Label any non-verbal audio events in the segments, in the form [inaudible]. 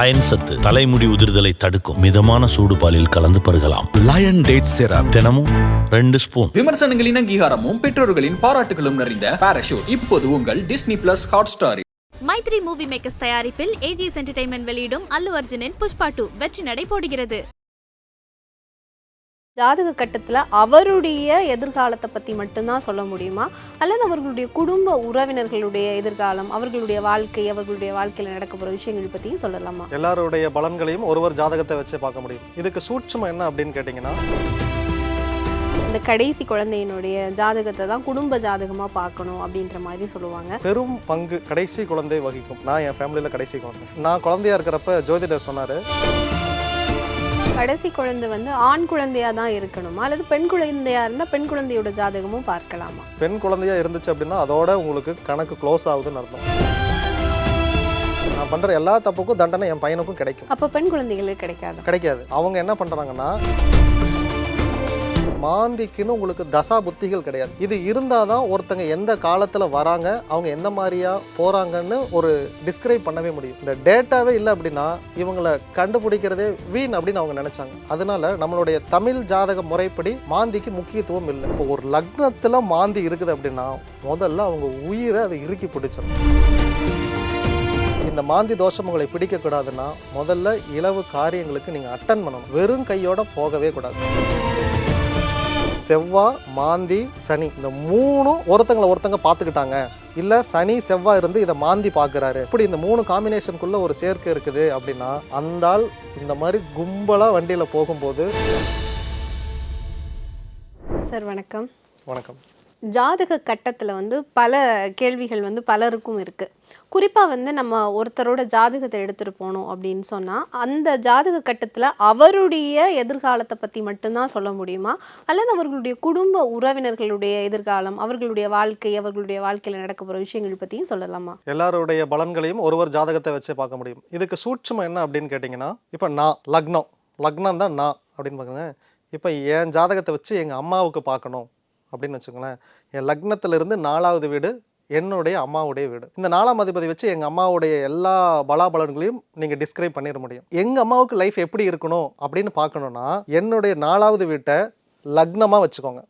Iron சத்து தலைமுடி உதிர்தலை தடுக்கும் மிதமான சூடு பாலில் கலந்து பருகலாம். லயன் டேட் சிரப் தினமும் ரெண்டு ஸ்பூன். விமர்சனங்களின் அங்கீகாரமும் பெற்றோர்களின் பாராட்டுகளும் நிறைந்த பாராஷூட் இப்போது உங்கள் டிஸ்னி பிளஸ் ஹாட் ஸ்டாரில் மைத்ரி மூவி மேக்கர்ஸ் தயாரிப்பில் ஏஜிஎஸ் என்டர்டைன்மெண்ட் வெளியிடும் அல்லு அர்ஜுனின் புஷ்பா டூ வெற்றி நடை போடுகிறது. ஜாதக கட்டத்தில் அவருடைய எதிர்காலத்தை பற்றி மட்டும்தான் சொல்ல முடியுமா? அல்லது அவர்களுடைய குடும்ப உறவினர்களுடைய எதிர்காலம் அவர்களுடைய வாழ்க்கை அவர்களுடைய வாழ்க்கையில் நடக்க போகிற விஷயங்கள் பற்றியும் சொல்லலாமா? எல்லாருடைய பலன்களையும் ஒருவர் ஜாதகத்தை வச்சு பார்க்க முடியும். இதுக்கு சூட்சுமம் என்ன அப்படின்னு கேட்டிங்கன்னா இந்த கடைசி குழந்தையினுடைய ஜாதகத்தை தான் குடும்ப ஜாதகமாக பார்க்கணும் அப்படின்ற மாதிரி சொல்லுவாங்க. பெரும் பங்கு கடைசி குழந்தை வகிக்கும். நான் என் ஃபேமிலியில் கடைசி குழந்தை. நான் குழந்தையா இருக்கிறப்ப ஜோதிடர் சொன்னார் கடைசி குழந்தை வந்து ஆண் குழந்தையா தான் இருக்கணுமா? அல்லது பெண் குழந்தையா இருந்தால் பெண் குழந்தையோட ஜாதகமும் பார்க்கலாமா? பெண் குழந்தையா இருந்துச்சு அப்படின்னா அதோட உங்களுக்கு கணக்கு க்ளோஸ் ஆகுதுன்னு அர்த்தம். நான் பண்ணுற எல்லா தப்புக்கும் தண்டனை என் பையனுக்கும் கிடைக்கும். அப்போ பெண் குழந்தைகளுக்கு கிடைக்காது? கிடைக்காது. அவங்க என்ன பண்ணுறாங்கன்னா மாந்திக்குன்னு உங்களுக்கு தசா புத்திகள் கிடையாது. இது இருந்தால் தான் ஒருத்தங்க எந்த காலத்தில் வராங்க அவங்க எந்த மாதிரியாக போகிறாங்கன்னு ஒரு டிஸ்கிரைப் பண்ணவே முடியும். இந்த டேட்டாவே இல்லை அப்படின்னா இவங்களை கண்டுபிடிக்கிறதே வீண் அப்படின்னு அவங்க நினச்சாங்க. அதனால நம்மளுடைய தமிழ் ஜாதக முறைப்படி மாந்திக்கு முக்கியத்துவம் இல்லை. இப்போ ஒரு லக்னத்தில் மாந்தி இருக்குது அப்படின்னா முதல்ல அவங்க உயிரை அதை இறுக்கி பிடிச்சிடும் இந்த மாந்தி தோஷம் உங்களை பிடிக்கக்கூடாதுன்னா முதல்ல இலவு காரியங்களுக்கு நீங்கள் அட்டன் பண்ணணும். வெறும் கையோட போகவே கூடாது. செவ்வாய் மாந்தி சனி. இந்த மூணும் ஒருத்தங்களை ஒருத்தங்க பார்த்துக்கிட்டாங்க. இல்லை சனி செவ்வாய் இருந்து இதை மாந்தி பார்க்குறாரு. இப்படி இந்த மூணு காம்பினேஷனுக்குள்ள ஒரு சேர்க்கை இருக்குது அப்படின்னா அந்த ஆள் இந்த மாதிரி கும்பலாக வண்டியில் போகும்போது சார் வணக்கம். வணக்கம். ஜாதக கட்டத்தில் வந்து பல கேள்விகள் வந்து பலருக்கும் இருக்குது குறிப்பாக வந்து நம்ம ஒருத்தரோட ஜாதகத்தை எடுத்துகிட்டு போனோம் அப்படின்னு சொன்னால் அந்த ஜாதக கட்டத்தில் அவருடைய எதிர்காலத்தை பற்றி மட்டும்தான் சொல்ல முடியுமா? அல்லது அவர்களுடைய குடும்ப உறவினர்களுடைய எதிர்காலம் அவர்களுடைய வாழ்க்கை அவர்களுடைய வாழ்க்கையில் நடக்க போகிற விஷயங்கள் பற்றியும் சொல்லலாமா? எல்லாருடைய பலன்களையும் ஒருவர் ஜாதகத்தை வச்சு பார்க்க முடியும். இதுக்கு சூட்சம் என்ன அப்படின்னு கேட்டிங்கன்னா இப்போ நான் லக்னம். லக்னம் தான் நான் அப்படின்னு பார்க்குறேன் இப்போ என் ஜாதகத்தை வச்சு எங்கள் அம்மாவுக்கு பார்க்கணும். அப்படின்னு வச்சுக்கோங்களேன். என் லக்னத்திலிருந்து நாலாவது வீடு என்னுடைய அம்மாவுடைய வீடு. இந்த நாலாம் அதிபதி வச்சு எங்கள் அம்மாவுடைய எல்லா பலாபலன்களையும் நீங்கள் டிஸ்கிரைப் பண்ணிட முடியும். எங்கள் அம்மாவுக்கு லைஃப் எப்படி இருக்கணும் அப்படின்னு பார்க்கணுன்னா என்னுடைய நாலாவது வீட்டை லக்னமாக வச்சுக்கோங்க.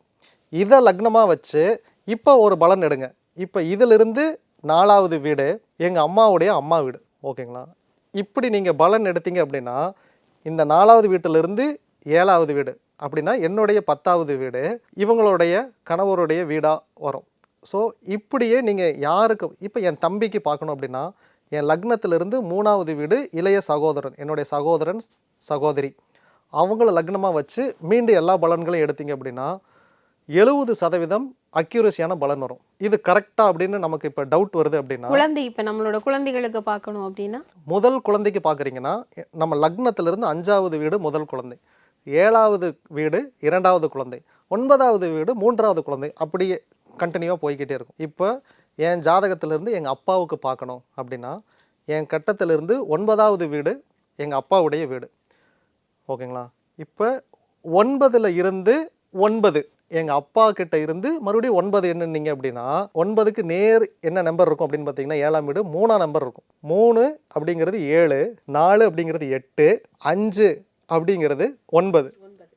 இதை லக்னமாக வச்சு இப்போ ஒரு பலன் எடுங்க. இப்போ இதிலிருந்து நாலாவது வீடு எங்கள் அம்மாவுடைய அம்மா வீடு. ஓகேங்களா? இப்படி நீங்கள் பலன் எடுத்தீங்க அப்படின்னா இந்த நாலாவது வீட்டிலிருந்து ஏழாவது வீடு அப்படின்னா என்னுடைய பத்தாவது வீடு இவங்களுடைய கணவருடைய வீடாக வரும். ஸோ இப்படியே நீங்கள் யாருக்கு இப்போ என் தம்பிக்கு பார்க்கணும் அப்படின்னா என் லக்னத்திலிருந்து மூணாவது வீடு இளைய சகோதரன் என்னுடைய சகோதரன் சகோதரி. அவங்கள லக்னமாக வச்சு மீண்டும் எல்லா பலன்களையும் எடுத்தீங்க அப்படின்னா எழுபது சதவீதம் அக்யூரஸியான பலன் வரும். இது கரெக்டா அப்படின்னு நமக்கு இப்போ டவுட் வருது அப்படின்னா குழந்தை இப்போ நம்மளோட குழந்தைகளுக்கு பார்க்கணும் அப்படின்னா? முதல் குழந்தைக்கு பார்க்குறீங்கன்னா நம்ம லக்னத்திலிருந்து அஞ்சாவது வீடு முதல் குழந்தை. ஏழாவது வீடு இரண்டாவது குழந்தை. ஒன்பதாவது வீடு மூன்றாவது குழந்தை. அப்படியே கண்டினியூவாக போய்கிட்டே இருக்கும். இப்போ என் ஜாதகத்திலிருந்து எங்கள் அப்பாவுக்கு பார்க்கணும் அப்படின்னா என் கட்டத்திலிருந்து ஒன்பதாவது வீடு எங்கள் அப்பாவுடைய வீடு. ஓகேங்களா? இப்போ ஒன்பதில் இருந்து ஒன்பது எங்கள் அப்பா கிட்ட இருந்து மறுபடியும் ஒன்பது என்னன்னீங்க அப்படின்னா ஒன்பதுக்கு நேர் என்ன நம்பர் இருக்கும் அப்படின்னு பார்த்தீங்கன்னா ஏழாம் வீடு மூணாம் நம்பர் இருக்கும். மூணு அப்படிங்கிறது ஏழு நாலு அப்படிங்கிறது எட்டு அஞ்சு அப்படிங்கிறது ஒன்பது.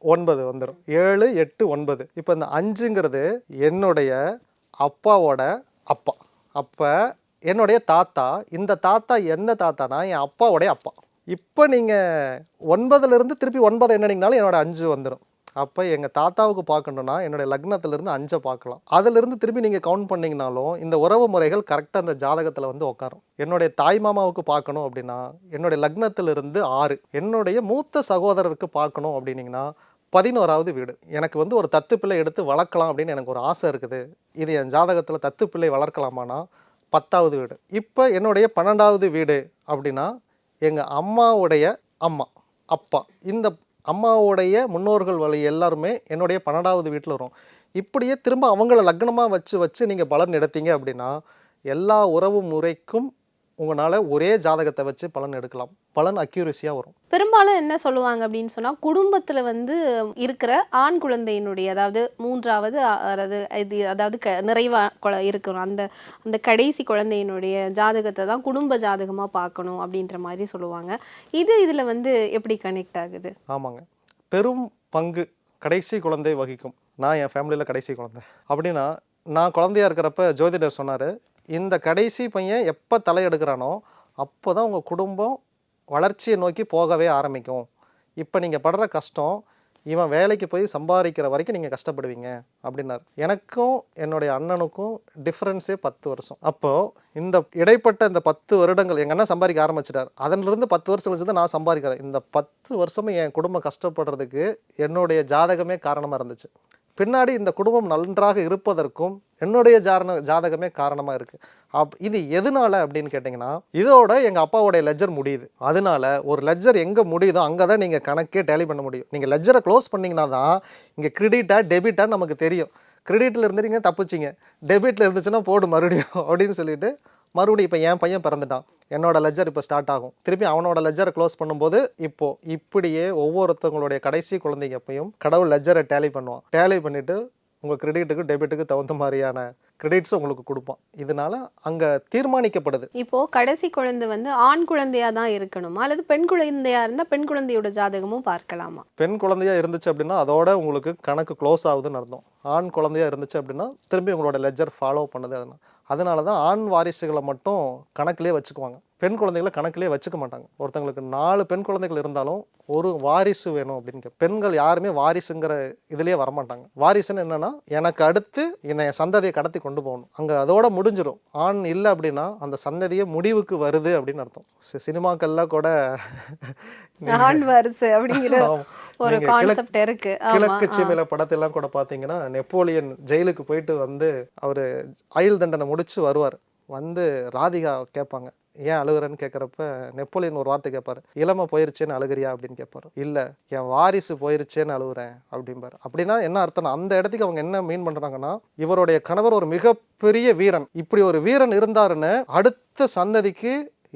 ஒன்பது வந்துடும் ஏழு எட்டு ஒன்பது. இப்போ இந்த அஞ்சுங்கிறது என்னுடைய அப்பாவோட அப்பா. அப்போ என்னுடைய தாத்தா இந்த தாத்தா எந்த தாத்தானா என் அப்பாவோடைய அப்பா. இப்போ நீங்கள் ஒன்பதுலேருந்து திருப்பி ஒன்பது என்னனீங்கனாலும் என்னோட அஞ்சு வந்துடும் அப்போ எங்கள் தாத்தாவுக்கு பார்க்கணுன்னா என்னுடைய லக்னத்திலிருந்து அஞ்சை பார்க்கலாம். அதிலிருந்து திரும்பி நீங்கள் கவுண்ட் பண்ணிங்கனாலும் இந்த உறவு முறைகள் கரெக்டாக அந்த ஜாதகத்தில் வந்து உட்காரும் என்னுடைய தாய் மாமாவுக்கு பார்க்கணும் அப்படின்னா என்னுடைய லக்னத்திலிருந்து ஆறு. என்னுடைய மூத்த சகோதரருக்கு பார்க்கணும் அப்படின்னிங்கன்னா பதினோராவது வீடு. எனக்கு வந்து ஒரு தத்து பிள்ளை எடுத்து வளர்க்கலாம் அப்படின்னு எனக்கு ஒரு ஆசை இருக்குது. இது என் ஜாதகத்தில் தத்து பிள்ளை வளர்க்கலாமானா பத்தாவது வீடு. இப்போ என்னுடைய பன்னெண்டாவது வீடு அப்படின்னா எங்கள் அம்மாவுடைய அம்மா அப்பா. இந்த அம்மாவுடைய முன்னோர்கள் வழி எல்லாருமே என்னுடைய பன்னெண்டாவது வீட்டில் வரும். இப்படியே திரும்ப அவங்கள லக்னமாக வச்சு வச்சு நீங்கள் பலன் எடுத்தீங்க அப்படின்னா எல்லா உறவு முறைக்கும் உங்களால் ஒரே ஜாதகத்தை வச்சு பலன் எடுக்கலாம். பலன் அக்யூரஸியாக வரும். பெரும்பாலும் என்ன சொல்லுவாங்க அப்படின்னு சொன்னா குடும்பத்துல வந்து இருக்கிற ஆண் குழந்தையினுடைய அதாவது மூன்றாவது அதாவது இது அதாவது க நிறைவா குழ- இருக்கணும். அந்த அந்த கடைசி குழந்தையினுடைய ஜாதகத்தை தான் குடும்ப ஜாதகமா பார்க்கணும் அப்படின்ற மாதிரி சொல்லுவாங்க. இது இதுல வந்து எப்படி கனெக்ட் ஆகுது? ஆமாங்க. பெரும் பங்கு கடைசி குழந்தை வகிக்கும். நான் என் ஃபேமிலியில் கடைசி குழந்தை. அப்படின்னா நான் குழந்தையா இருக்கிறப்ப ஜோதிடர் சொன்னார் இந்த கடைசி பையன் எப்போ தலையெடுக்கிறானோ அப்போ தான் உங்கள் குடும்பம் வளர்ச்சியை நோக்கி போகவே ஆரம்பிக்கும். இப்போ நீங்கள் படுற கஷ்டம் இவன் வேலைக்கு போய் சம்பாதிக்கிற வரைக்கும் நீங்கள் கஷ்டப்படுவீங்க அப்படின்னார். எனக்கும் என்னுடைய அண்ணனுக்கும் டிஃப்ரென்ஸே பத்து வருஷம். அப்போது இந்த இடைப்பட்ட இந்த பத்து வருடங்கள் எங்கள் அண்ணன் சம்பாதிக்க ஆரம்பிச்சிட்டார். அதனிலிருந்து பத்து வருஷம் கழிச்சு தான் நான் சம்பாதிக்கிறேன். இந்த பத்து வருஷமும் என் குடும்பம் கஷ்டப்படுறதுக்கு என்னுடைய ஜாதகமே காரணமாக இருந்துச்சு. பின்னாடி இந்த குடும்பம் நன்றாக இருப்பதற்கும் என்னுடைய ஜாரண ஜாதகமே காரணமாக இருக்குது அப் இது எதனால அப்படின்னு கேட்டிங்கன்னா இதோட எங்கள் அப்பாவுடைய லெஜர் முடியுது. அதனால ஒரு லெஜர் எங்கே முடியுதோ அங்கே தான் நீங்கள் கணக்கே டேலி பண்ண முடியும். நீங்கள் லெஜரை க்ளோஸ் பண்ணிங்கன்னா தான் இங்கே கிரெடிட்டாக டெபிட்டாக நமக்கு தெரியும். கிரெடிட்டில் இருந்துட்டீங்க தப்பிச்சிங்க. டெபிட்டில் இருந்துச்சுன்னா போடு மறுபடியும் அப்படின்னு சொல்லிட்டு மறுபடியும் இப்போ என் பையன் பிறந்துட்டான். என்னோட லெஜர் இப்போ ஸ்டார்ட் ஆகும். திருப்பி அவனோட லெஜரை க்ளோஸ் பண்ணும்போது இப்போ இப்படியே ஒவ்வொருத்தவங்களுடைய கடைசி குழந்தைங்க எப்பயும் கடவுள் லெஜரை டேலி பண்ணுவான். டேலி பண்ணிட்டு உங்கள் கிரெடிட்டுக்கு டெபிட்டுக்கு தகுந்த மாதிரியான கிரெடிட்ஸ் உங்களுக்கு கொடுப்பான். இதனால அங்கே தீர்மானிக்கப்படுது. இப்போ கடைசி குழந்தை வந்து ஆண் குழந்தையா தான் இருக்கணுமா? அல்லது பெண் குழந்தையா இருந்தா பெண் குழந்தையோட ஜாதகமும் பார்க்கலாமா? பெண் குழந்தையா இருந்துச்சு அப்படின்னா அதோட உங்களுக்கு கணக்கு க்ளோஸ் ஆகுதுன்னு அர்த்தம். ஆண் குழந்தையா இருந்துச்சு அப்படின்னா திரும்பி உங்களோட லெஜர் ஃபாலோ பண்ணுது. அதனால அதனால தான் ஆண் வாரிசுகளை மட்டும் கணக்கிலே வச்சுக்குவாங்க. பெண் குழந்தைகளை கணக்கிலே வச்சுக்க மாட்டாங்க. ஒருத்தங்களுக்கு நாலு பெண் குழந்தைகள் இருந்தாலும் ஒரு வாரிசு வேணும் அப்படின்னு பெண்கள் யாருமே வாரிசுங்கிற இதுலயே வரமாட்டாங்க. வாரிசுன்னு என்னன்னா எனக்கு அடுத்து இந்த என் சந்ததியை கடத்தி கொண்டு போகணும். அங்க அதோட முடிஞ்சிடும் ஆண் இல்லை அப்படின்னா அந்த சந்ததியே முடிவுக்கு வருது அப்படின்னு அர்த்தம். சி- சினிமாக்கள்ல கூட ஆண் வாரிசு அப்படிங்கிற. ஒரு கான்செப்ட் இருக்கு. கிழக்கு சீமையில படத்தெல்லாம் கூட பாத்தீங்கன்னா நெப்போலியன் ஜெயிலுக்கு போயிட்டு வந்து அவரு ஆயுள் தண்டனை முடிச்சு வருவார். வந்து ராதிகா கேட்பாங்க ஏன் அழுகுறேன்னு கேட்குறப்ப நெப்போலியன் ஒரு வார்த்தை கேட்பாரு இளமை போயிருச்சேன்னு அழுகுறியா? அப்படின்னு கேட்பாரு. இல்ல என் வாரிசு போயிருச்சேன்னு அழுகுறேன் அப்படிம்பாரு. அப்படின்னா என்ன அர்த்தம் அந்த இடத்துக்கு அவங்க என்ன மீன் பண்றாங்கன்னா இவருடைய கணவர் ஒரு மிகப்பெரிய வீரன். இப்படி ஒரு வீரன் இருந்தாருன்னு அடுத்த சந்ததிக்கு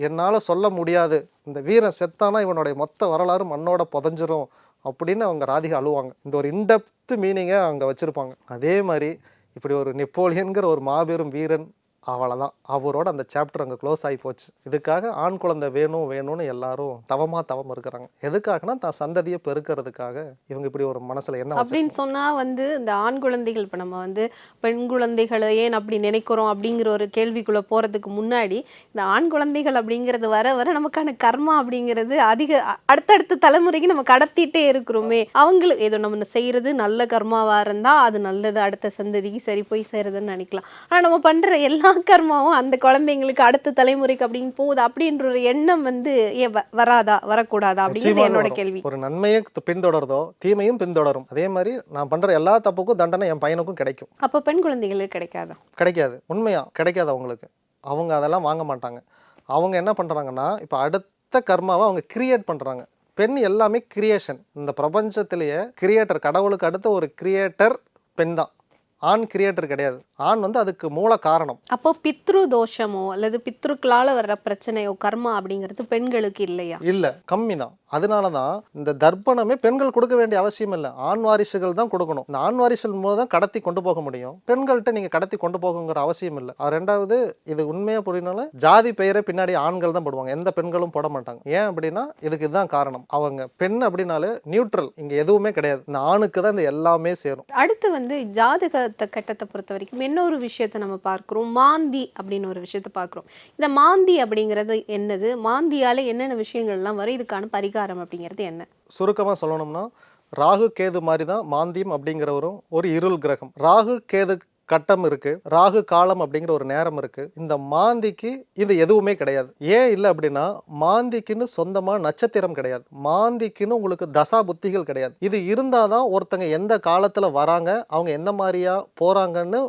என்னால சொல்ல முடியாது. இந்த வீரன் செத்தானா இவனுடைய மொத்த வரலாறு மண்ணோட புதஞ்சிரும். அப்படின்னு அவங்க ராதிகா அழுவாங்க. இந்த ஒரு இன்டெப்த் மீனிங்கை அங்கே வச்சுருப்பாங்க. அதே மாதிரி இப்படி ஒரு நெப்போலியன்கிற ஒரு மாபெரும் வீரன் அவ்வளோதான் அவரோட அந்த சாப்டர் அங்கே க்ளோஸ் ஆகி போச்சு. இதுக்காக ஆண் குழந்தை வேணும் வேணும்னு எல்லாரும் தவமா தவம் இருக்கிறாங்க. எதுக்காகனா தான் சந்ததியை பெருக்கிறதுக்காக இவங்க இப்படி ஒரு மனசுல என்ன அப்படின்னு சொன்னா வந்து இந்த ஆண் குழந்தைகள் இப்போ நம்ம வந்து பெண் குழந்தைகளை ஏன் அப்படி நினைக்கிறோம் அப்படிங்கிற ஒரு கேள்விக்குள்ள போறதுக்கு முன்னாடி இந்த ஆண் குழந்தைகள் அப்படிங்கிறது வர வர நமக்கான கர்மா அப்படிங்கிறது அதிக அடுத்தடுத்த தலைமுறைக்கு நம்ம கடத்திட்டே இருக்கிறோமே. அவங்களுக்கு ஏதோ நம்ம செய்யறது நல்ல கர்மாவா இருந்தா அது நல்லது அடுத்த சந்ததிக்கு சரி போய் சேருதுன்னு நினைக்கலாம். ஆனா நம்ம பண்ற எல்லா கர்மாவும் அந்த குழந்தைங்களுக்கு அடுத்த தலைமுறைக்கு அப்படின்னு போகுது அப்படின்ற ஒரு எண்ணம் வந்து வ- வராதா வரக்கூடாதா நிச்சயமா என்னோட. கேள்வி. ஒரு நன்மையை பின்தொடருதோ தீமையும் பின்தொடரும். அதே மாதிரி நான் பண்ற எல்லா தப்புக்கும் தண்டனை என் பையனுக்கும் கிடைக்கும். அப்ப பெண் குழந்தைகளுக்கு கிடைக்காதா? கிடைக்காது. உண்மையா? கிடைக்காது அவங்களுக்கு. அவங்க அதெல்லாம் வாங்க மாட்டாங்க. அவங்க என்ன பண்றாங்கன்னா இப்போ அடுத்த கர்மாவை அவங்க கிரியேட் பண்றாங்க. பெண் எல்லாமே கிரியேஷன் இந்த பிரபஞ்சத்திலேயே கிரியேட்டர் கடவுளுக்கு அடுத்த ஒரு கிரியேட்டர் பெண் தான் ஆண் கிரியேட்டர் கிடையாது. ஆண் வந்து அதுக்கு மூல காரணம். அப்போ பித்ரு தோஷமோ அல்லது பித்ருக்களால வர்ற பிரச்சனையோ கர்மா அப்படிங்கிறது பெண்களுக்கு இல்லையா? இல்ல கம்மி தான். அதனால தான் இந்த தர்ப்பணமே பெண்கள் கொடுக்க வேண்டிய அவசியம் இல்லை. ஆண் வாரிசுகள் தான் கொடுக்கணும். இந்த ஆண் வாரிசுகள் மூலம் தான் கடத்தி கொண்டு போக முடியும். பெண்கள்கிட்ட நீங்க கடத்தி கொண்டு போகுங்கிற அவசியம் இல்லை. ரெண்டாவது இது உண்மையா புரியனால ஜாதி பெயரை பின்னாடி ஆண்கள் தான் போடுவாங்க. எந்த பெண்களும் போட மாட்டாங்க. ஏன் அப்படின்னா இதுக்கு இதுதான் காரணம். அவங்க பெண் அப்படின்னாலே நியூட்ரல் இங்க எதுவுமே கிடையாது. இந்த ஆணுக்கு தான் இந்த எல்லாமே சேரும். அடுத்து வந்து ஜாதகத்தை கட்டத்தை பொறுத்த வரைக்கும் இன்னொரு விஷயத்தை நம்ம பார்க்குறோம். மாந்தி அப்படின்னு ஒரு விஷயத்த பார்க்குறோம். இந்த மாந்தி அப்படிங்கிறது என்னது? மாந்தியால் என்னென்ன விஷயங்கள்லாம் வரும்? இதுக்கான பரிகாரம் அப்படிங்கிறது என்ன? சுருக்கமாக சொல்லணும்னா ராகு கேது மாதிரி தான் மாந்தியம் அப்படிங்கிறவரும் ஒரு இருள் கிரகம். ராகு கேது கட்டம் இருக்கு. ராகு காலம் அப்படிங்கிற ஒரு நேரம் இருக்கு. இந்த மாந்திக்கு இது எதுவுமே கிடையாது. ஏன் இல்லை அப்படின்னா மாந்திக்குன்னு சொந்தமா நட்சத்திரம் கிடையாது. மாந்திக்குன்னு உங்களுக்கு தசா புத்திகள் கிடையாது. இது இருந்தாதான் ஒருத்தங்க எந்த காலத்துல வராங்க அவங்க எந்த மாதிரியா போறாங்கன்னு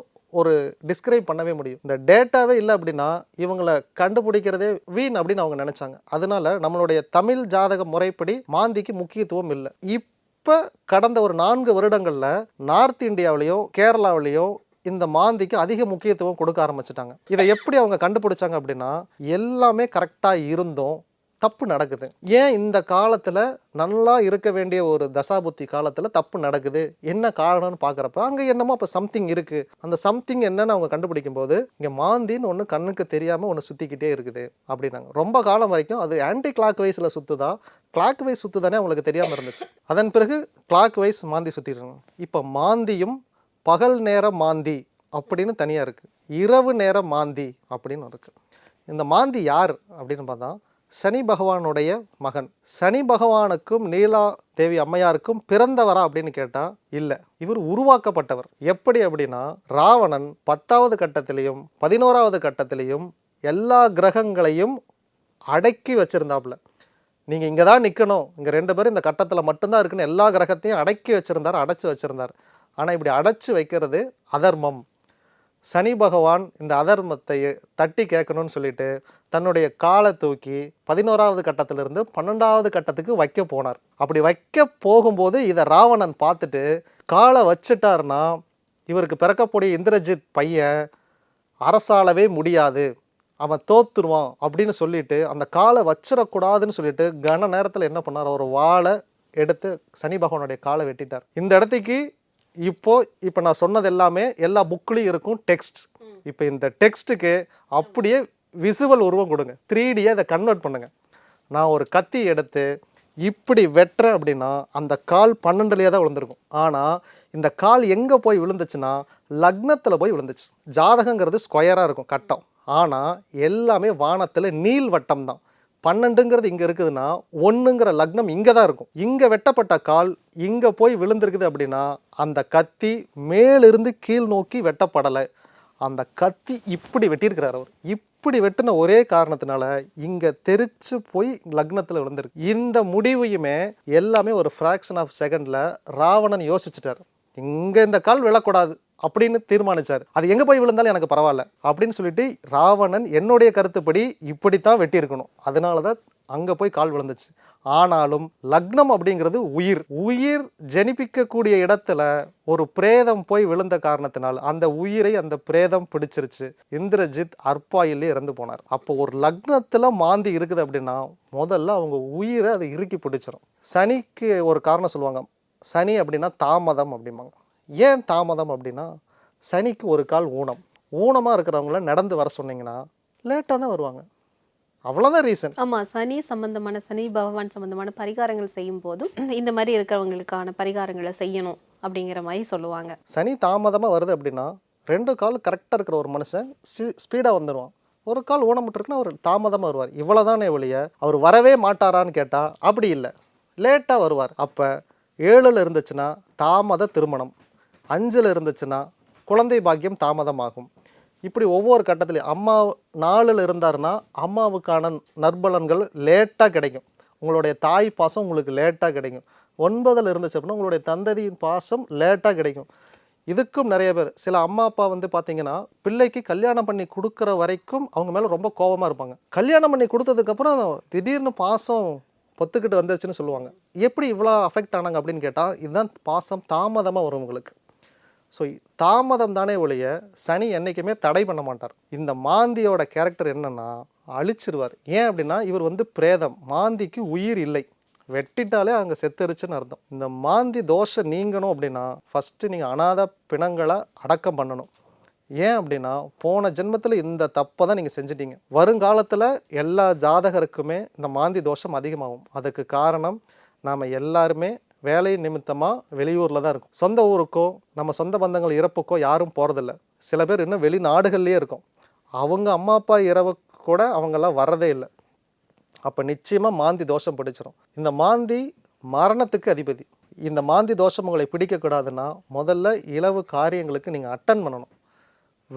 ஒரு டிஸ்கிரைப் பண்ணவே முடியும். இந்த டேட்டாவே இல்லை அப்படின்னா இவங்களை கண்டுபிடிக்கிறதே வீண் அப்படின்னு அவங்க நினைச்சாங்க. அதனால நம்மளுடைய தமிழ் ஜாதக முறைப்படி மாந்திக்கு முக்கியத்துவம் இல்லை. இப்போ கடந்த ஒரு நான்கு வருடங்களில் நார்த் இந்தியாவிலையும் கேரளாவிலையும் இந்த மாந்திக்கு அதிக முக்கியத்துவம் கொடுக்க ஆரம்பிச்சிட்டாங்க. இதை எப்படி அவங்க கண்டுபிடிச்சாங்க அப்படின்னா எல்லாமே கரெக்டாக இருந்தும் தப்பு நடக்குது. ஏன் இந்த காலத்தில் நல்லா இருக்க வேண்டிய ஒரு தசாபுத்தி காலத்தில் தப்பு நடக்குது? என்ன காரணம்னு பார்க்குறப்ப அங்கே என்னமோ அப்போ சம்திங் இருக்குது அந்த சம்திங் என்னன்னு அவங்க கண்டுபிடிக்கும் போது இங்கே மாந்தின்னு ஒன்று கண்ணுக்கு தெரியாமல் ஒன்று சுற்றிக்கிட்டே இருக்குது அப்படின்னாங்க. ரொம்ப காலம் வரைக்கும் அது ஆன்டி கிளாக் வைஸில் சுற்றுதா கிளாக் வைஸ் சுற்றுதானே அவங்களுக்கு தெரியாமல் இருந்துச்சு. அதன் பிறகு கிளாக் வைஸ் மாந்தி சுற்றிட்டு இப்போ மாந்தியும் பகல் நேர மாந்தி அப்படின்னு தனியாக இருக்குது இரவு நேர மாந்தி அப்படின்னு இருக்குது இந்த மாந்தி யார் அப்படின்னு பார்த்தா சனி பகவானுடைய மகன். சனி பகவானுக்கும் நீலா தேவி அம்மையாருக்கும் பிறந்தவரா அப்படின்னு கேட்டால் இல்லை. இவர் உருவாக்கப்பட்டவர். எப்படி அப்படின்னா ராவணன் பத்தாவது கட்டத்திலையும் பதினோராவது கட்டத்திலையும் எல்லா கிரகங்களையும் அடக்கி வச்சிருந்தாப்புல. நீங்கள் இங்கே தான் நிற்கணும் இங்கே ரெண்டு பேரும் இந்த கட்டத்தில் மட்டும்தான் இருக்குன்னு எல்லா கிரகத்தையும் அடக்கி வச்சிருந்தார் அடைச்சி வச்சிருந்தார். ஆனால் இப்படி அடைச்சி வைக்கிறது அதர்மம். சனி பகவான் இந்த அதர்மத்தை தட்டி கேட்கணும்னு சொல்லிட்டு தன்னுடைய காலை தூக்கி பதினோராவது கட்டத்திலிருந்து பன்னெண்டாவது கட்டத்துக்கு வைக்க போனார். அப்படி வைக்க போகும்போது இதை ராவணன் பார்த்துட்டு காலை வச்சுட்டாருன்னா இவருக்கு பிறக்கக்கூடிய இந்திரஜித் பையன் அரசாலவே முடியாது. அவன் தோத்துருவான் அப்படின்னு சொல்லிட்டு அந்த காலை வச்சிடக்கூடாதுன்னு சொல்லிட்டு கன நேரத்தில் என்ன பண்ணார்? ஒரு வாழை எடுத்து சனி பகவானுடைய காலை வெட்டிட்டார். இந்த இடத்துக்கு இப்போது இப்போ நான் சொன்னது எல்லாமே எல்லா புக்லேயும் இருக்கும் டெக்ஸ்ட் இப்போ இந்த டெக்ஸ்ட்டுக்கு அப்படியே விசுவல் உருவம் கொடுங்க. த்ரீ டியை அதை கன்வெர்ட் பண்ணுங்கள் நான் ஒரு கத்தி எடுத்து இப்படி வெட்டுறேன் அப்படின்னா அந்த கால் பன்னெண்டுலேயே தான் விழுந்திருக்கும். ஆனால் இந்த கால் எங்கே போய் விழுந்துச்சுன்னா லக்னத்தில் போய் விழுந்துச்சு. ஜாதகங்கிறது ஸ்கொயராக இருக்கும் கட்டம். ஆனால் எல்லாமே வானத்தில் நீள் வட்டம் தான். பன்னெண்டுங்கிறது இங்கே இருக்குதுன்னா ஒன்றுங்கிற லக்னம் இங்கே தான் இருக்கும். இங்கே வெட்டப்பட்ட கால் இங்கே போய் விழுந்திருக்குது அப்படின்னா அந்த கத்தி மேலிருந்து கீழ் நோக்கி வெட்டப்படலை. அந்த கத்தி இப்படி வெட்டியிருக்கிறார் அவர். இப்படி வெட்டின ஒரே காரணத்தினால இங்கே தெரிச்சு போய் லக்னத்தில் விழுந்திருக்கு. இந்த முடிவையுமே எல்லாமே ஒரு ஃப்ராக்ஷன் ஆஃப் செகண்டில் ராவணன் யோசிச்சுட்டார். இங்கே இந்த கால் விழக்கூடாது. அப்படின்னு தீர்மானிச்சார். அது எங்கே போய் விழுந்தாலும் எனக்கு பரவாயில்ல அப்படின்னு சொல்லிட்டு ராவணன் என்னுடைய கருத்துப்படி இப்படித்தான் வெட்டியிருக்கணும். அதனால தான் அங்கே போய் கால் விழுந்துச்சு. ஆனாலும் லக்னம் அப்படிங்கிறது உயிர். உயிர் ஜனிப்பிக்கக்கூடிய இடத்துல ஒரு பிரேதம் போய் விழுந்த காரணத்தினால் அந்த உயிரை அந்த பிரேதம் பிடிச்சிருச்சு. இந்திரஜித் அற்பாயிலே இறந்து போனார். அப்போ ஒரு லக்னத்தில் மாந்தி இருக்குது அப்படின்னா முதல்ல அவங்க உயிரை அதை இறுக்கி பிடிச்சிரும். சனிக்கு ஒரு காரணம் சொல்லுவாங்க. சனி அப்படின்னா தாமதம் அப்படிம்பாங்க. ஏன் தாமதம் அப்படின்னா சனிக்கு ஒரு கால் ஊனம். ஊனமாக இருக்கிறவங்கள நடந்து வர சொன்னீங்கன்னா லேட்டாக தான் வருவாங்க. அவ்வளோதான் ரீசன் ஆமா சனி சம்பந்தமான சனி பகவான் சம்பந்தமான பரிகாரங்கள் செய்யும் போதும் இந்த மாதிரி இருக்கிறவங்களுக்கான பரிகாரங்களை செய்யணும் அப்படிங்கிற மாதிரி சொல்லுவாங்க. சனி தாமதமாக வருது அப்படின்னா ரெண்டு கால் கரெக்டாக இருக்கிற ஒரு மனுஷன் ஸ்பீடாக வந்துடுவான் ஒரு கால் ஊனமுட்டிருக்குன்னா அவர் தாமதமாக வருவார். இவ்வளோதானே ஒழிய அவர் வரவே மாட்டாரான்னு கேட்டால் அப்படி இல்லை. லேட்டாக வருவார். அப்போ ஏழில் இருந்துச்சுன்னா தாமத திருமணம். அஞ்சில் இருந்துச்சுன்னா குழந்தை பாக்கியம் தாமதமாகும். இப்படி ஒவ்வொரு கட்டத்திலையும் அம்மா நாலில் இருந்தாருன்னா அம்மாவுக்கான நற்பலன்கள் லேட்டாக கிடைக்கும். உங்களுடைய தாய் பாசம் உங்களுக்கு லேட்டாக கிடைக்கும். ஒன்பதில் இருந்துச்சு அப்படின்னா உங்களுடைய தந்ததியின் பாசம் லேட்டாக கிடைக்கும். இதுக்கும் நிறைய பேர் சில அம்மா அப்பா வந்து பார்த்தீங்கன்னா பிள்ளைக்கு கல்யாணம் பண்ணி கொடுக்குற வரைக்கும் அவங்க மேலே ரொம்ப கோபமாக இருப்பாங்க. கல்யாணம் பண்ணி கொடுத்ததுக்கப்புறம் திடீர்னு பாசம் பொத்துக்கிட்டு வந்துருச்சுன்னு சொல்லுவாங்க. எப்படி இவ்வளோ அஃபெக்ட் ஆனாங்க அப்படின்னு கேட்டால் இதுதான் பாசம் தாமதமாக வரும் உங்களுக்கு. ஸோ தாமதம் தானே ஒழிய சனி என்றைக்குமே தடை பண்ண மாட்டார். இந்த மாந்தியோட கேரக்டர் என்னென்னா அழிச்சிருவார். ஏன் அப்படின்னா இவர் வந்து பிரேதம். மாந்திக்கு உயிர் இல்லை. வெட்டிட்டாலே அங்கே செத்துருச்சுன்னு அர்த்தம். இந்த மாந்தி தோஷம் நீங்கணும் அப்படின்னா ஃபஸ்ட்டு நீங்கள் அனாத பிணங்களை அடக்கம் பண்ணணும். ஏன் அப்படின்னா போன ஜென்மத்தில் இந்த தப்பை தான் நீங்கள் செஞ்சிட்டீங்க. வருங்காலத்தில் எல்லா ஜாதகருக்குமே இந்த மாந்தி தோஷம் அதிகமாகும். அதுக்கு காரணம் நாம் எல்லாருமே வேலை நிமித்தமாக வெளியூரில் தான் இருக்கும். சொந்த ஊருக்கோ நம்ம சொந்த பந்தங்கள் இறப்புக்கோ யாரும் போகிறதில்ல சில பேர் இன்னும் வெளிநாடுகள்லேயே இருக்கும். அவங்க அம்மா அப்பா இரவு கூட அவங்கெல்லாம் வர்றதே இல்லை. அப்போ நிச்சயமாக மாந்தி தோஷம் பிடிச்சிரும். இந்த மாந்தி மரணத்துக்கு அதிபதி. இந்த மாந்தி தோஷம் உங்களை பிடிக்கக்கூடாதுன்னா முதல்ல இலவு காரியங்களுக்கு நீங்கள் அட்டன் பண்ணணும்.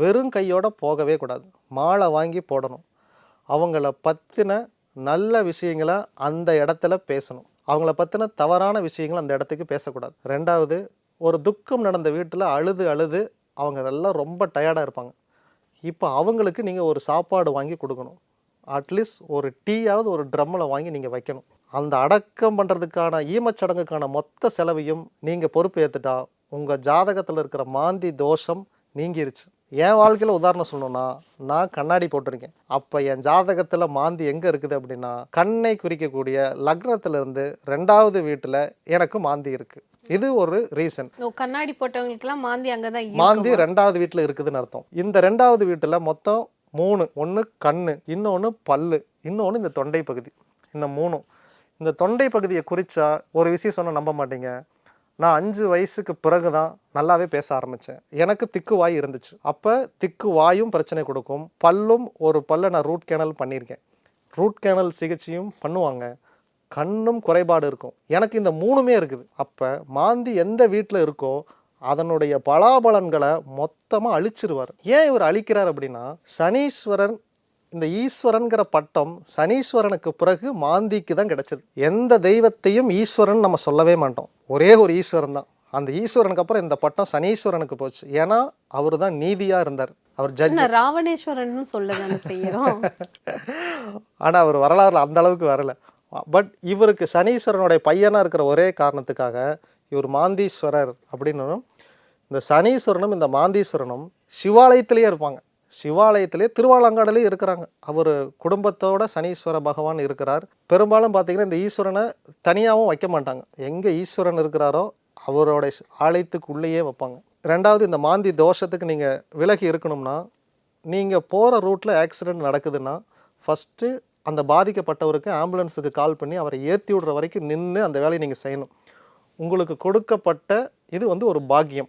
வெறும் கையோட போகவே கூடாது. மாலை வாங்கி போடணும். அவங்கள பற்றின நல்ல விஷயங்களை அந்த இடத்துல பேசணும். அவங்கள பற்றின தவறான விஷயங்களை அந்த இடத்துக்கு பேசக்கூடாது. ரெண்டாவது ஒரு துக்கம் நடந்த வீட்டில் அழுது அழுது அவங்க எல்லாம் ரொம்ப டயர்டாக இருப்பாங்க. இப்போ அவங்களுக்கு நீங்கள் ஒரு சாப்பாடு வாங்கி கொடுக்கணும். அட்லீஸ்ட் ஒரு டீயாவது ஒரு ட்ரம்மில் வாங்கி நீங்கள் வைக்கணும். அந்த அடக்கம் பண்ணுறதுக்கான ஈமச்சடங்குக்கான மொத்த செலவையும் நீங்கள் பொறுப்பு ஏற்றுட்டா உங்கள் ஜாதகத்தில் இருக்கிற மாந்தி தோஷம் நீங்கிருச்சு. என் வாழ்க்கையில் உதாரணம் சொல்லணும்னா நான் கண்ணாடி போட்டிருக்கேன். அப்போ என் ஜாதகத்தில் மாந்தி எங்கே இருக்குது அப்படின்னா கண்ணை குறிக்கக்கூடிய லக்னத்துல இருந்து ரெண்டாவது வீட்டில் எனக்கு மாந்தி இருக்குது இது ஒரு ரீசன் கண்ணாடி போட்டவங்களுக்குலாம் மாந்தி அங்கதான் மாந்தி இருக்குமா? ரெண்டாவது வீட்டில் இருக்குதுன்னு அர்த்தம். இந்த ரெண்டாவது வீட்டில் மொத்தம் மூணு ஒன்று கண்ணு இன்னொன்று பல்லு இன்னொன்று இந்த தொண்டை பகுதி. இந்த மூணும். இந்த தொண்டை பகுதியை குறிச்சா ஒரு விஷயம் சொன்ன நம்ப மாட்டீங்க? நான் அஞ்சு வயசுக்கு பிறகு தான் நல்லாவே பேச ஆரம்பித்தேன் எனக்கு திக்கு வாய் இருந்துச்சு. அப்போ திக்கு வாயும் பிரச்சனை கொடுக்கும். பல்லும் ஒரு பல்லை நான் ரூட் கேனல் பண்ணியிருக்கேன். ரூட் கேனல் சிகிச்சையும் பண்ணுவாங்க. கண்ணும் குறைபாடு இருக்கும். எனக்கு இந்த மூணுமே இருக்குது. அப்போ மாந்தி எந்த வீட்டில் இருக்கோ அதனுடைய பலாபலன்களை மொத்தமாக அழிச்சிருவார். ஏன் இவர் அழிக்கிறார் அப்படின்னா சனீஸ்வரன் இந்த ஈஸ்வரன்கிற பட்டம் சனீஸ்வரனுக்கு பிறகு மாந்திக்கு தான் கிடைச்சது. எந்த தெய்வத்தையும் ஈஸ்வரன் நம்ம சொல்லவே மாட்டோம். ஒரே ஒரு ஈஸ்வரன் தான். அந்த ஈஸ்வரனுக்கு அப்புறம் இந்த பட்டம் சனீஸ்வரனுக்கு போச்சு. ஏன்னா அவர் தான் நீதியாக இருந்தார். அவர் ஜட்ஜ் ராவணேஸ்வரன் செய்யறோம்? [laughs] ஆனால் அவர் வரலாறுல அந்த அளவுக்கு வரல. பட் இவருக்கு சனீஸ்வரனுடைய பையனாக இருக்கிற ஒரே காரணத்துக்காக இவர் மாந்தீஸ்வரர் அப்படின்னு இந்த சனீஸ்வரனும் இந்த மாந்தீஸ்வரனும் சிவாலயத்திலேயே இருப்பாங்க. சிவாலயத்திலே திருவாலங்காடலே இருக்கிறாங்க. அவர் குடும்பத்தோட சனீஸ்வர பகவான் இருக்கிறார். பெரும்பாலும் பார்த்தீங்கன்னா இந்த ஈஸ்வரனை தனியாகவும் வைக்க மாட்டாங்க. எங்கே ஈஸ்வரன் இருக்கிறாரோ அவரோட ஆலயத்துக்குள்ளேயே வைப்பாங்க. ரெண்டாவது இந்த மாந்தி தோஷத்துக்கு நீங்கள் விலகி இருக்கணும்னா நீங்கள் போகிற ரூட்டில் ஆக்சிடென்ட் நடக்குதுன்னா ஃபஸ்ட்டு அந்த பாதிக்கப்பட்டவருக்கு ஆம்புலன்ஸுக்கு கால் பண்ணி அவரை ஏற்றி விடுற வரைக்கும் நின்று அந்த வேலையை நீங்கள் செய்யணும். உங்களுக்கு கொடுக்கப்பட்ட இது வந்து ஒரு பாக்கியம்.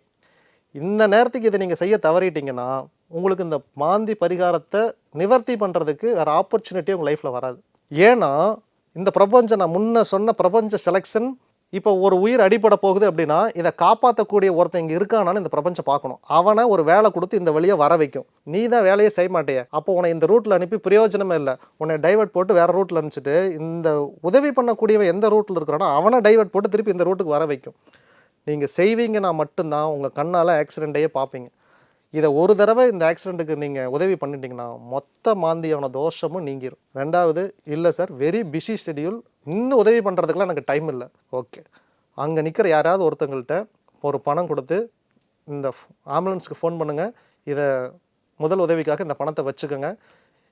இந்த நேரத்துக்கு இதை நீங்கள் செய்ய தவறிட்டீங்கன்னா உங்களுக்கு இந்த மாந்தி பரிகாரத்தை நிவர்த்தி பண்ணுறதுக்கு வேறு ஆப்பர்ச்சுனிட்டி உங்கள் லைஃப்பில் வராது. ஏன்னா இந்த பிரபஞ்சம் நான் முன்ன சொன்ன பிரபஞ்ச செலெக்ஷன் இப்போ ஒரு உயிர் அடிபட போகுது அப்படின்னா இதை காப்பாற்றக்கூடிய ஒருத்தன் இங்கே இருக்கானான்னு இந்த பிரபஞ்சம் பார்க்கணும். அவனை ஒரு வேலை கொடுத்து இந்த வழியை வர வைக்கும். நீ தான் வேலையை செய்ய மாட்டேயே. அப்போ உன்னை இந்த ரூட்டில் அனுப்பி பிரயோஜனமே இல்லை. உன்னை டைவர்ட் போட்டு வேறு ரூட்டில் அனுப்பிச்சிட்டு இந்த உதவி பண்ணக்கூடியவன் எந்த ரூட்டில் இருக்கிறானோ அவனை டைவர்ட் போட்டு திருப்பி இந்த ரூட்டுக்கு வர வைக்கும். நீங்கள் செய்வீங்கன்னா மட்டும்தான் உங்கள் கண்ணால் ஆக்சிடெண்ட்டையே பார்ப்பீங்க. இதை ஒரு தடவை இந்த ஆக்சிடெண்ட்டுக்கு நீங்கள் உதவி பண்ணிட்டீங்கன்னா மொத்த மாந்தியான தோஷமும் நீங்கிடும் ரெண்டாவது இல்லை சார் வெரி பிஸி ஷெடியூல் இன்னும் உதவி பண்ணுறதுக்குலாம் எனக்கு டைம் இல்லை. ஓகே அங்கே நிற்கிற யாராவது ஒருத்தங்கள்கிட்ட ஒரு பணம் கொடுத்து இந்த ஆம்புலன்ஸுக்கு ஃபோன் பண்ணுங்கள் இதை முதல் உதவிக்காக இந்த பணத்தை வச்சுக்கோங்க.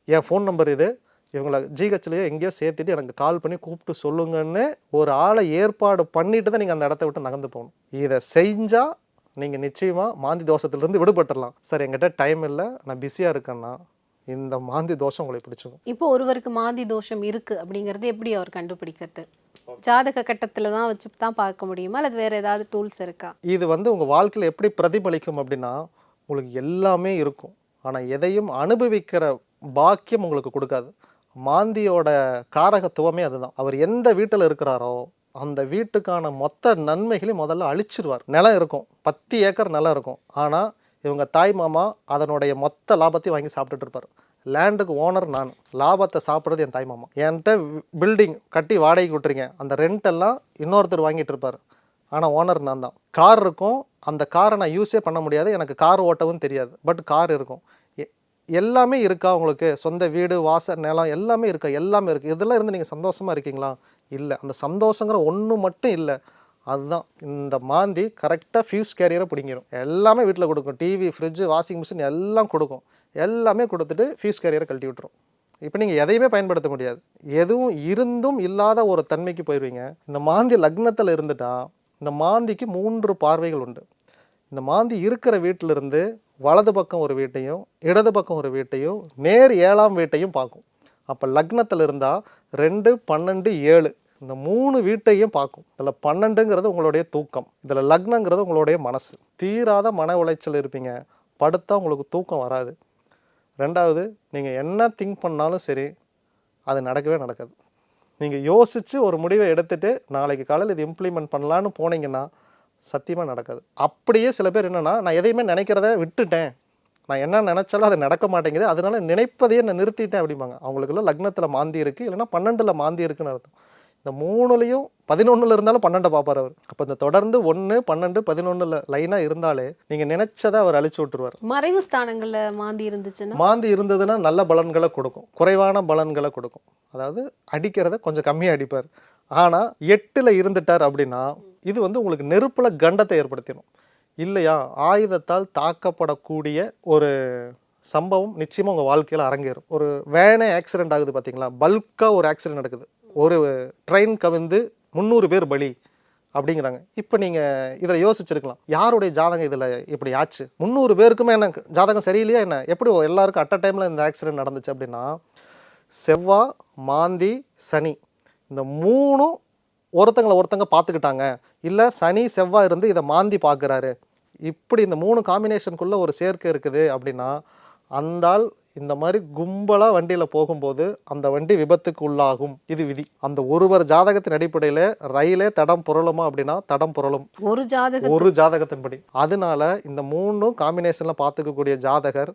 என் ஃபோன் நம்பர் இது. இவங்களை ஜிஹெச்லேயே எங்கேயோ சேர்த்துட்டு எனக்கு கால் பண்ணி கூப்பிட்டு சொல்லுங்கன்னு ஒரு ஆளை ஏற்பாடு பண்ணிட்டு தான் நீங்கள் அந்த இடத்த விட்டு நகர்ந்து போகணும். இதை செஞ்சால் நீங்கள் நிச்சயமாக மாந்தி தோஷத்துலேருந்து விடுபட்டுறலாம். சார் என்கிட்ட டைம் இல்லை. நான் பிஸியாக இருக்கேன்னா இந்த மாந்தி தோஷம் உங்களை பிடிச்சிக்கும் இப்போ ஒருவருக்கு மாந்தி தோஷம் இருக்கு அப்படிங்கறது எப்படி அவர் கண்டுபிடிக்கிறது? ஜாதக கட்டத்துல தான் வச்சு தான் பார்க்க முடியுமா? அல்லது வேற ஏதாவது டூல்ஸ் இருக்கா? இது வந்து உங்கள் வாழ்க்கையில் எப்படி பிரதிபலிக்கும் அப்படின்னா உங்களுக்கு எல்லாமே இருக்கும். ஆனால் எதையும் அனுபவிக்கிற பாக்கியம் உங்களுக்கு கொடுக்காது. மாந்தியோட காரகத்துவமே அதுதான். அவர் எந்த வீட்டில் இருக்கிறாரோ அந்த வீட்டுக்கான மொத்த நன்மைகளையும் முதல்ல அழிச்சிருவார். நிலம் இருக்கும். பத்து ஏக்கர் நிலம் இருக்கும். ஆனால் இவங்க தாய் மாமா அதனுடைய மொத்த லாபத்தையும் வாங்கி சாப்பிட்டுட்டு இருப்பார். லேண்டுக்கு ஓனர் நான். லாபத்தை சாப்பிட்றது என் தாய் மாமா. என்கிட்ட பில்டிங் கட்டி வாடகைக்கு விட்டுருங்க. அந்த ரெண்ட் எல்லாம் இன்னொருத்தர் வாங்கிட்டு இருப்பார். ஆனால் ஓனர் நான் தான். கார் இருக்கும். அந்த காரை நான் யூஸே பண்ண முடியாது. எனக்கு கார் ஓட்டவும் தெரியாது. பட் கார் இருக்கும். எ- எல்லாமே இருக்கா உங்களுக்கு? சொந்த வீடு வாசல் நிலம் எல்லாமே இருக்கா? எல்லாமே இருக்குது இதெல்லாம் இருந்து நீங்கள் சந்தோஷமாக இருக்கீங்களா? இல்லை. அந்த சந்தோஷங்கிற ஒன்று மட்டும் இல்லை. அதுதான். இந்த மாந்தி கரெக்டாக ஃபியூஸ் கேரியரை பிடிங்கிடும் எல்லாமே வீட்டில் கொடுக்கும். டிவி ஃப்ரிட்ஜு வாஷிங் மிஷின் எல்லாம் கொடுக்கும். எல்லாமே கொடுத்துட்டு ஃபியூஸ் கேரியரை கழட்டி விட்டுரும். இப்போ நீங்கள் எதையுமே பயன்படுத்த முடியாது. எதுவும் இருந்தும் இல்லாத ஒரு தன்மைக்கு போயிடுவீங்க இந்த மாந்தி லக்னத்தில் இருந்துட்டா இந்த மாந்திக்கு மூன்று பார்வைகள் உண்டு. இந்த மாந்தி இருக்கிற வீட்டிலிருந்து வலது பக்கம் ஒரு வீட்டையும் இடது பக்கம் ஒரு வீட்டையும் நேர் ஏழாம் வீட்டையும் பார்க்கும். அப்போ லக்னத்தில் இருந்தால் ரெண்டு பன்னெண்டு ஏழு. இந்த மூணு வீட்டையும் பார்க்கும். இதில் பன்னெண்டுங்கிறது உங்களுடைய தூக்கம். இதில் லக்னங்கிறது உங்களுடைய மனசு. தீராத மன உளைச்சல் இருப்பீங்க. படுத்தா உங்களுக்கு தூக்கம் வராது. ரெண்டாவது நீங்கள் என்ன திங்க் பண்ணாலும் சரி அது நடக்கவே நடக்காது. நீங்கள் யோசித்து ஒரு முடிவை எடுத்துட்டு நாளைக்கு காலையில் இது இம்ப்ளிமெண்ட் பண்ணலான்னு போனீங்கன்னா சத்தியமாக நடக்காது. அப்படியே சில பேர் என்னென்னா நான் எதையுமே நினைக்கிறத விட்டுட்டேன். நான் என்ன நினச்சாலும் அது நடக்க மாட்டேங்குது. அதனால நினைப்பதையே நான் நிறுத்திட்டேன் அப்படிம்பாங்க. அவங்களுக்குள்ள லக்னத்தில் மாந்தி இருக்குது இல்லைன்னா பன்னெண்டில் மாந்தி இருக்குன்னு அர்த்தம். இந்த மூணுலையும் பதினொன்றில் இருந்தாலும் பன்னெண்டை பார்ப்பார் அவர். அப்போ இந்த தொடர்ந்து ஒன்று பன்னெண்டு பதினொன்றில் லைனாக இருந்தாலே நீங்கள் நினைச்சதை அவர் அழிச்சு விட்டுருவார். மறைவு ஸ்தானங்கள்ல மாந்தி இருந்துச்சுன்னா? மாந்தி இருந்ததுன்னா நல்ல பலன்களை கொடுக்கும். குறைவான பலன்களை கொடுக்கும். அதாவது அடிக்கிறத கொஞ்சம் கம்மியாக அடிப்பார். ஆனால் எட்டில் இருந்துட்டார் அப்படின்னா இது வந்து உங்களுக்கு நெருப்பில் கண்டத்தை ஏற்படுத்திடும். இல்லையா? ஆயுதத்தால் தாக்கப்படக்கூடிய ஒரு சம்பவம் நிச்சயமாக உங்கள் வாழ்க்கையில் அரங்கேறும். ஒரு வேனே ஆக்சிடென்ட் ஆகுது பார்த்தீங்களா பல்காக ஒரு ஆக்சிடென்ட் நடக்குது. ஒரு ட்ரெயின் கவிழ்ந்து முந்நூறு பேர் பலி அப்படிங்கிறாங்க. இப்போ நீங்கள் இதில் யோசிச்சிருக்கலாம். யாருடைய ஜாதகம் இதில் இப்படி ஆச்சு? முந்நூறு பேருக்குமே என்ன ஜாதகம் சரியில்லையா என்ன? எப்படி எல்லாருக்கும் அட் அ டைமில் இந்த ஆக்சிடென்ட் நடந்துச்சு அப்படின்னா செவ்வாய் மாந்தி சனி. இந்த மூணும் ஒருத்தங்களை ஒருத்தங்க பார்த்துக்கிட்டாங்க. இல்லை சனி செவ்வாய் இருந்து இதை மாந்தி பார்க்குறாரு. இப்படி இந்த மூணு காம்பினேஷனுக்குள்ளே ஒரு சேர்க்கை இருக்குது அப்படின்னா அந்த ஆள் இந்த மாதிரி கும்பலாக வண்டியில் போகும்போது அந்த வண்டி விபத்துக்கு உள்ளாகும். இது விதி. அந்த ஒருவர் ஜாதகத்தின் அடிப்படையில் ரயிலே தடம் புரளுமா அப்படின்னா தடம் புரளும். ஒரு ஜாதக ஒரு ஜாதகத்தின்படி. அதனால இந்த மூணும் காம்பினேஷனில் பார்த்துக்கக்கூடிய ஜாதகர்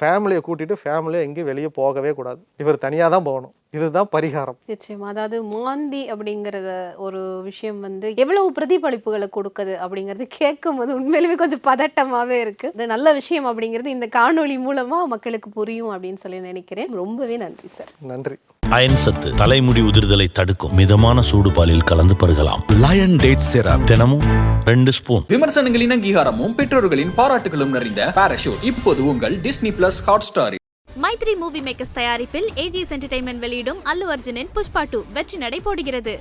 ஃபேமிலியை கூட்டிட்டு ஃபேமிலியை எங்கேயும் வெளியே போகவே கூடாது. இவர் தனியாக தான் போகணும். இதுதான் பரிகாரம். நிச்சயமா. அதாவது மாந்தி அப்படிங்கறத ஒரு விஷயம் வந்து எவ்வளவு பிரதிபலிப்புகளை கொடுக்குது அப்படிங்கிறது கேட்கும் போது உண்மையிலுமே கொஞ்சம் பதட்டமாவே இருக்கு. இது நல்ல விஷயம் அப்படிங்கிறது இந்த காணொளி மூலமா மக்களுக்கு புரியும் அப்படின்னு சொல்லி நினைக்கிறேன். ரொம்பவே நன்றி சார். நன்றி. அயன் சத்து தலைமுடி உதிர்தலை தடுக்கும் மிதமான சூடு பாலில் கலந்து பருகலாம். லயன் டேட் சிரப் தினமும் ரெண்டு ஸ்பூன். விமர்சனங்களின் அங்கீகாரமும் பெற்றோர்களின் பாராட்டுகளும் நிறைந்த பாராஷூட் இப்போது உங்கள் டிஸ்னி பிளஸ் ஹாட் ஸ்டாரில் மைத்ரி மூவி மேக்கர்ஸ் தயாரிப்பில் ஏஜிஎஸ் என்டர்டைன்மெண்ட் வெளியிடும் அல்லு அர்ஜுனின் புஷ்பா டூ வெற்றி நடை போடுகிறது.